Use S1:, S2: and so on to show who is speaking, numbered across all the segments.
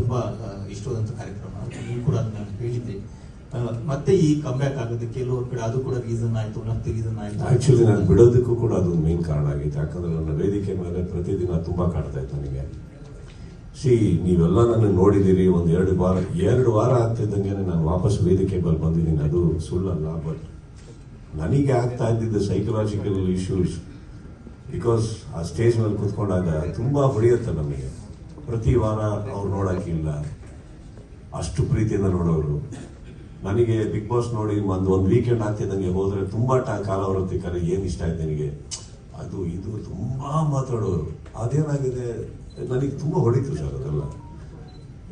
S1: ತುಂಬಾ ಇಷ್ಟವಾದಂಥ ಕಾರ್ಯಕ್ರಮ. ನೀವು ಕೂಡ ಅದನ್ನ ಹೇಳಿದ್ರಿ. ಮತ್ತೆ ಈ ಕಂಬ್ಯಾಕ್ ಆಗೋದಕ್ಕೆ ಕೆಲವೊಂದು ಕಡೆ ಅದು ಕೂಡ ರೀಸನ್ ಆಯ್ತು, ಮತ್ತೆ ರೀಸನ್ ಆಯ್ತು.
S2: ಆಕ್ಚುಲಿ ನಾನು ಬಿಡೋದಕ್ಕೂ ಕೂಡ ಅದೊಂದು ಮೇನ್ ಕಾರಣ ಆಗಿತ್ತು. ಯಾಕಂದ್ರೆ ನನ್ನ ವೇದಿಕೆ ಮೇಲೆ ಪ್ರತಿದಿನ ತುಂಬಾ ಕಾಡ್ತಾ ಇತ್ತು ನನಗೆ. ಸಿ ನೀವೆಲ್ಲ ನನ್ನ ನೋಡಿದಿರಿ ಒಂದು ಎರಡು ವಾರ ಎರಡು ವಾರ ಆಗ್ತಿದ್ದಂಗೆ ನಾನು ವಾಪಸ್ ವೇದಿಕೆ ಬಲ್ ಬಂದಿದ್ದೀನಿ. ಅದು ಸುಳ್ಳಲ್ಲ ಬಟ್ ನನಗೆ ಆಗ್ತಾ ಇದ್ದಿದ್ದ ಸೈಕಲಾಜಿಕಲ್ ಇಶ್ಯೂಸ್ ಬಿಕಾಸ್ ಆ ಸ್ಟೇಜ್ ಮೇಲೆ ಕುತ್ಕೊಂಡಾಗ ತುಂಬಾ ಹೊಡೆಯುತ್ತೆ ನಮಗೆ. ಪ್ರತಿ ವಾರ ಅವ್ರು ನೋಡಕ್ಕಿಲ್ಲ. ಅಷ್ಟು ಪ್ರೀತಿಯಿಂದ ನೋಡೋರು. ನನಗೆ ಬಿಗ್ ಬಾಸ್ ನೋಡಿ ಒಂದು ಒಂದು ವೀಕೆಂಡ್ ಆಗ್ತಿದ್ದಂಗೆ ಹೋದ್ರೆ ತುಂಬಾ ಟಾ ಬರುತ್ತೆ ಕರೆ ಏನ್ ಇಷ್ಟ ಆಯ್ತು ನನಗೆ? ಅದು, ಇದು ತುಂಬಾ ಮಾತಾಡೋರು. ಅದೇನಾಗಿದೆ? ನನಗೆ ತುಂಬಾ ಹೊಡಿತು ಸರ್ ಅದೆಲ್ಲ.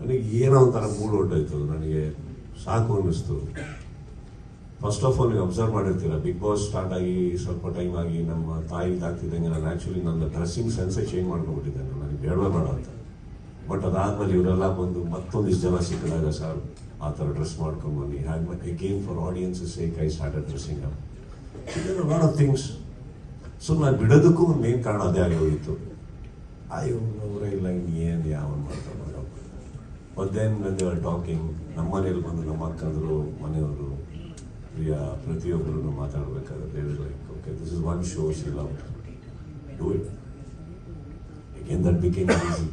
S2: ನನಗೆ ಏನೋ ಒಂಥರ ಮೂಡ್ ಹೊಟ್ಟೋಯ್ತು ನನಗೆ ಸಾಕು ಅನ್ನಿಸ್ತು. ಫಸ್ಟ್ ಆಫ್ ಆಲ್ ನೀವು ಅಬ್ಸರ್ವ್ ಮಾಡಿರ್ತೀರ ಬಿಗ್ ಬಾಸ್ ಸ್ಟಾರ್ಟ್ ಆಗಿ ಸ್ವಲ್ಪ ಟೈಮ್ ಆಗಿ ನಮ್ಮ ತಾಯಿ ಆಗ್ತಿದ್ದಂಗೆ ನಾನು ಆಕ್ಚುಲಿ ನನ್ನ ಡ್ರೆಸ್ಸಿಂಗ್ ಸೆನ್ಸೇ ಚೇಂಜ್ ಮಾಡ್ಕೊಂಡ್ಬಿಟ್ಟಿದ್ದೇನೆ. ನನಗೆ ಬೇಡವೇ ಬೇಡ ಅಂತ. ಬಟ್ ಅದಾದ್ಮೇಲೆ ಇವರೆಲ್ಲ ಬಂದು ಮತ್ತೊಂದಿಷ್ಟು ಜನ ಸಿಕ್ಕಿದಾಗ ಸರ್, ಆ ಥರ ಡ್ರೆಸ್ ಮಾಡ್ಕೊಂಡು ಬನ್ನಿ. ಹಾಗೆ game for audience sake I start dressing up of things so ನಾನು ಬಿಡೋದಕ್ಕೂ ಒಂದು ಮೇನ್ ಕಾರಣ ಅದೇ ಆಗಿ ಹೋಗಿತ್ತು. ಅವರೇ ಇಲ್ಲ ಏನು ಯಾವನ್ ಮಾಡ್ತಾರೆ but then when they are talking ನಮ್ಮ ಮನೇಲಿ ಬಂದು ನಮ್ಮ ಅಕ್ಕಂದರು ಮನೆಯವರು, ಪ್ರಿಯಾ, ಪ್ರತಿಯೊಬ್ಬರನ್ನು ಮಾತಾಡಬೇಕಾದ್ರೆ they like okay this is one show she love do it again that became easy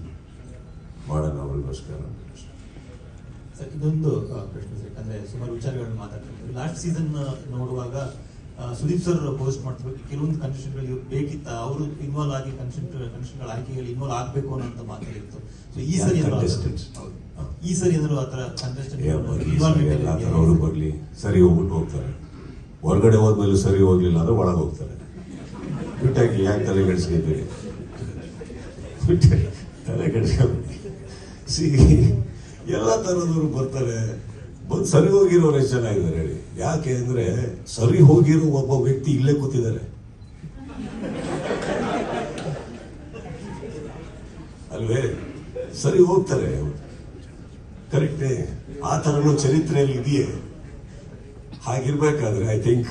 S2: ಮಾಡೋಣ ಅವರಿಗೋಸ್ಕರ
S1: ಸರ್ ಇದೊಂದು ಪ್ರಶ್ನೆ ಸರ್. ಯಾಕಂದ್ರೆ ಸುಮಾರು ವಿಚಾರಗಳನ್ನು ಮಾತಾಡ್ತಾರೆ ಲಾಸ್ಟ್ ಸೀಸನ್ ನೋಡುವಾಗ ಸುದೀಪ್ ಸರ್ ಪೋಸ್ಟ್ ಮಾಡ್ತಿರ್ಬೇಕು. ಕೆಲವೊಂದು ಕನ್ಫ್ಯೂಷನ್ಗಳು ಬೇಕಿತ್ತ ಅವರು ಇನ್ವಾಲ್ವ್ ಆಗಿ ಕನ್ಫ್ಯೂಷನ್ ಕನ್ಫ್ಯೂಷನ್ಗಳ ಆಯ್ಕೆಗಳು ಇನ್ವಾಲ್ವ್ ಆಗಬೇಕು ಅನ್ನೋ ಮಾತಾಡಿತ್ತು ಸೊ ಈ ಸರಿ. ಈ ಸರಿ ಏನಾದರೂ ಆ ಥರ ಕಂಟೆಸ್ಟೆಂಟ್
S2: ಅವರು ಬರಲಿ ಸರಿ ಹೋಗ್ಬಿಟ್ಟು ಹೋಗ್ತಾರೆ. ಹೊರಗಡೆ ಹೋದ್ಮೇಲೆ ಸರಿ ಹೋಗ್ಲಿಲ್ಲ ಅಂದ್ರೆ ಒಳಗೆ ಹೋಗ್ತಾರೆ. ಬಿಟ್ಟಾಗಿ ಯಾಕೆ ತಲೆ ಕೆಡಿಸ್ಕೊಂಡ್ರಿ ಬಿಟ್ಟಾಕಿ ತಲೆ ಕೆಡಿಸ್ಕೊಬೇಡಿ. ಸಿ ಎಲ್ಲ ತರದವರು ಬರ್ತಾರೆ. ಬಂದು ಸರಿ ಹೋಗಿರೋರು ಎಷ್ಟು ಚೆನ್ನಾಗಿದ್ದಾರೆ ಹೇಳಿ. ಯಾಕೆ ಅಂದ್ರೆ ಸರಿ ಹೋಗಿರೋ ಒಬ್ಬ ವ್ಯಕ್ತಿ ಇಲ್ಲೇ ಕೂತಿದ್ದಾರೆ. ಅಲ್ವೇ? ಸರಿ ಹೋಗ್ತಾರೆ. ಕರೆಕ್ಟೇ, ಆ ಥರನೂ ಚರಿತ್ರೆಯಲ್ಲಿ ಇದೆಯೇ? ಹಾಗಿರ್ಬೇಕಾದ್ರೆ I think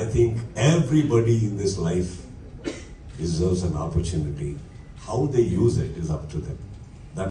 S2: I think everybody in this life deserves an opportunity how they use it is up to them